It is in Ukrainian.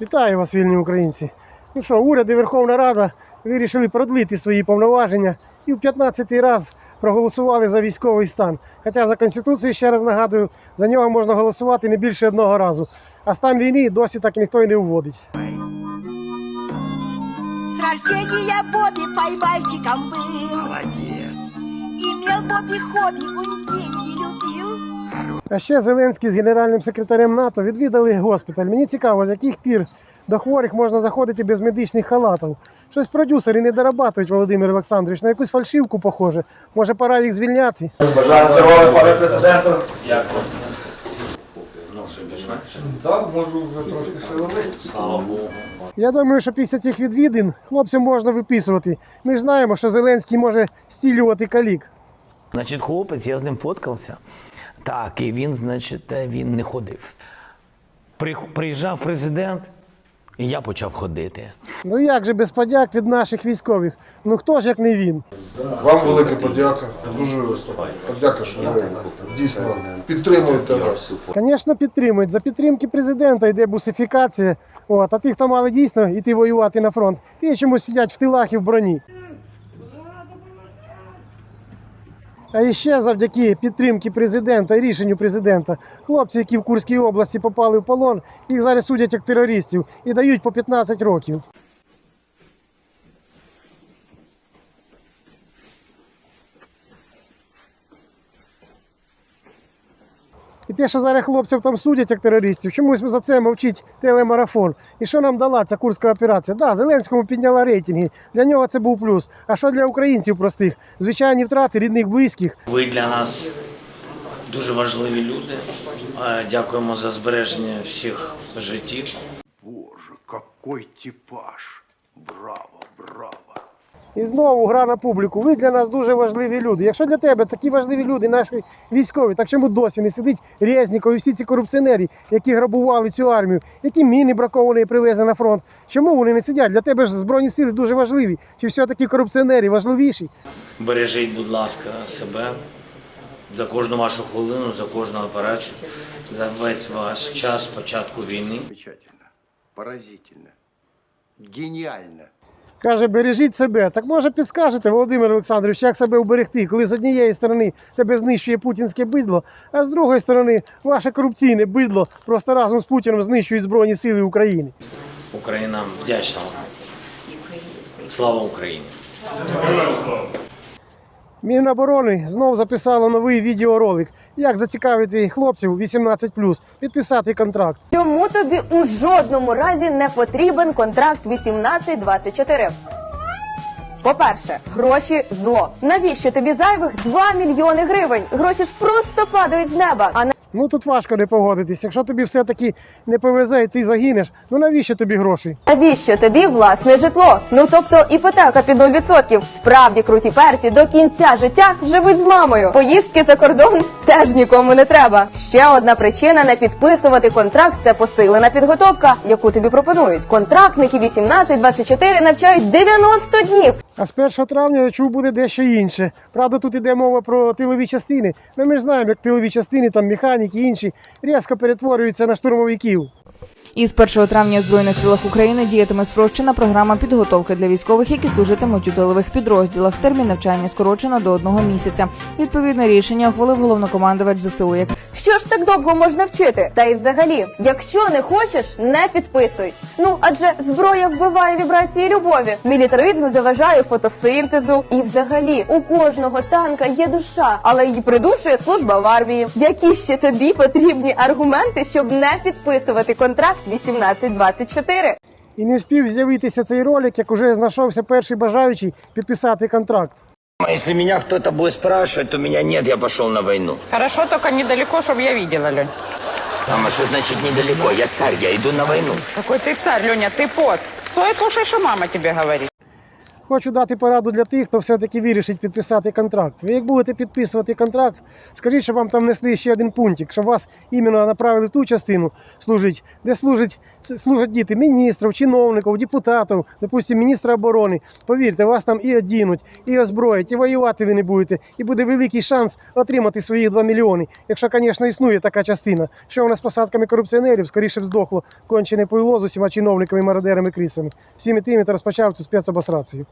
Вітаю вас, вільні українці. Ну що, уряд і Верховна Рада вирішили продлити свої повноваження і в 15-й раз проголосували за військовий стан. Хоча за Конституцією, ще раз нагадую, за нього можна голосувати не більше одного разу. А стан війни досі так ніхто й не вводить. С рождения Бобби поймальчиком был. Молодец. Имел Бобби хобби, он деньги любил. А ще Зеленський з генеральним секретарем НАТО відвідали госпіталь. Мені цікаво, з яких пір до хворих можна заходити без медичних халатів. Щось продюсери не дорабатують, Володимир Олександрович, на якусь фальшивку похоже. Може, пора їх звільняти. Бажаю здоров'я, пане президенту. Ну. Так, можу вже трошки шевелити. Слава Богу. Я думаю, що після цих відвідин хлопцям можна виписувати. Ми ж знаємо, що Зеленський може стілювати калік. Значить, хлопець, я з ним фоткався. Так, і він, значить, він не ходив. Приїжджав президент, і я почав ходити. Ну як же без подяк від наших військових? Ну хто ж як не він? Вам велика подяка. Дуже подяка, що ви дійсно підтримуєте нас. Звісно, підтримують. За підтримки президента йде бусифікація. От, а ті, хто мали дійсно йти воювати на фронт, ті чомусь сидять в тилах і в броні. А ще завдяки підтримки президента і рішенню президента, хлопці, які в Курській області попали в полон, їх зараз судять як терористів і дають по 15 років. І те, що зараз хлопців там судять як терористів, чомусь за це мовчить телемарафон. І що нам дала ця курська операція? Да, Зеленському підняла рейтинги. Для нього це був плюс. А що для українців простих? Звичайні втрати рідних близьких. Ви для нас дуже важливі люди. Дякуємо за збереження всіх життів. Боже, какой типаж! Браво, браво! І знову гра на публіку. Ви для нас дуже важливі люди. Якщо для тебе такі важливі люди, наші військові, так чому досі не сидить Резніков і всі ці корупціонери, які грабували цю армію, які міни браковані привезли на фронт? Чому вони не сидять? Для тебе ж збройні сили дуже важливі. Чи все-таки корупціонери важливіші? Бережіть, будь ласка, себе за кожну вашу хвилину, за кожну операцію, за весь ваш час початку війни. Замечательно, поразительно, гениально. Каже, бережіть себе. Так може підскажете, Володимир Олександрович, як себе уберегти, коли з однієї сторони тебе знищує путінське бидло, а з другої сторони ваше корупційне бидло просто разом з Путіним знищують Збройні Сили України. Україна вдячна. Слава Україні! Міноборони знов записало новий відеоролик, як зацікавити хлопців 18+, підписати контракт. Чому тобі у жодному разі не потрібен контракт 18-24? По-перше, гроші зло. Навіщо тобі зайвих 2 мільйони гривень? Гроші ж просто падають з неба. А Ну тут важко не погодитись. Якщо тобі все-таки не повезе і ти загинеш, ну навіщо тобі гроші? навіщо тобі власне житло? Ну тобто іпотека під 0%. Справді круті перці до кінця життя живуть з мамою. Поїздки за кордон теж нікому не треба. Ще одна причина не підписувати контракт це посилена підготовка, яку тобі пропонують. Контрактники 18-24 навчають 90 днів. А з 1 травня я чув буде дещо інше. Правда, тут іде мова про тилові частини. Ну ми ж знаємо, як тилові частини, там механіки і інші різко перетворюються на штурмовиків. Із 1 травня у Збройних силах України діятиме спрощена програма підготовки для військових, які служитимуть у тилових підрозділах. Термін навчання скорочено до одного місяця. Відповідне рішення ухвалив головнокомандувач ЗСУ. Що ж так довго можна вчити? Та й взагалі, якщо не хочеш, не підписуй. Ну адже зброя вбиває вібрації любові. Мілітаризм заважає фотосинтезу. І взагалі у кожного танка є душа, але її придушує служба в армії. Які ще тобі потрібні аргументи, щоб не підписувати контракт 18-24? І не встиг з'явитися цей ролик, як уже знайшовся перший бажаючий підписати контракт. Если меня кто-то будет спрашивать, то меня нет, я пошел на войну. Хорошо, только недалеко, чтобы я видела, Лень. Там, а что значит недалеко? Я царь, я иду на войну. Какой ты царь, Леня, ты поц. Стой, слушай, что мама тебе говорит. Хочу дати пораду для тих, хто все-таки вирішить підписати контракт. Ви як будете підписувати контракт, скажіть, щоб вам там несли ще один пунктик, щоб вас іменно направили в ту частину служить, де служать, служать діти міністрів, чиновників, депутатів, допустимо, міністра оборони. Повірте, вас там і одінуть, і озброять, і воювати ви не будете. І буде великий шанс отримати своїх 2 мільйони. Якщо, звісно, існує така частина. Що у нас з посадками корупціонерів, скоріше б здохло кончене пойло з усіма чиновниками, мародерами, крисами. Всіми тими, хто розпочав цю спецобосрацію.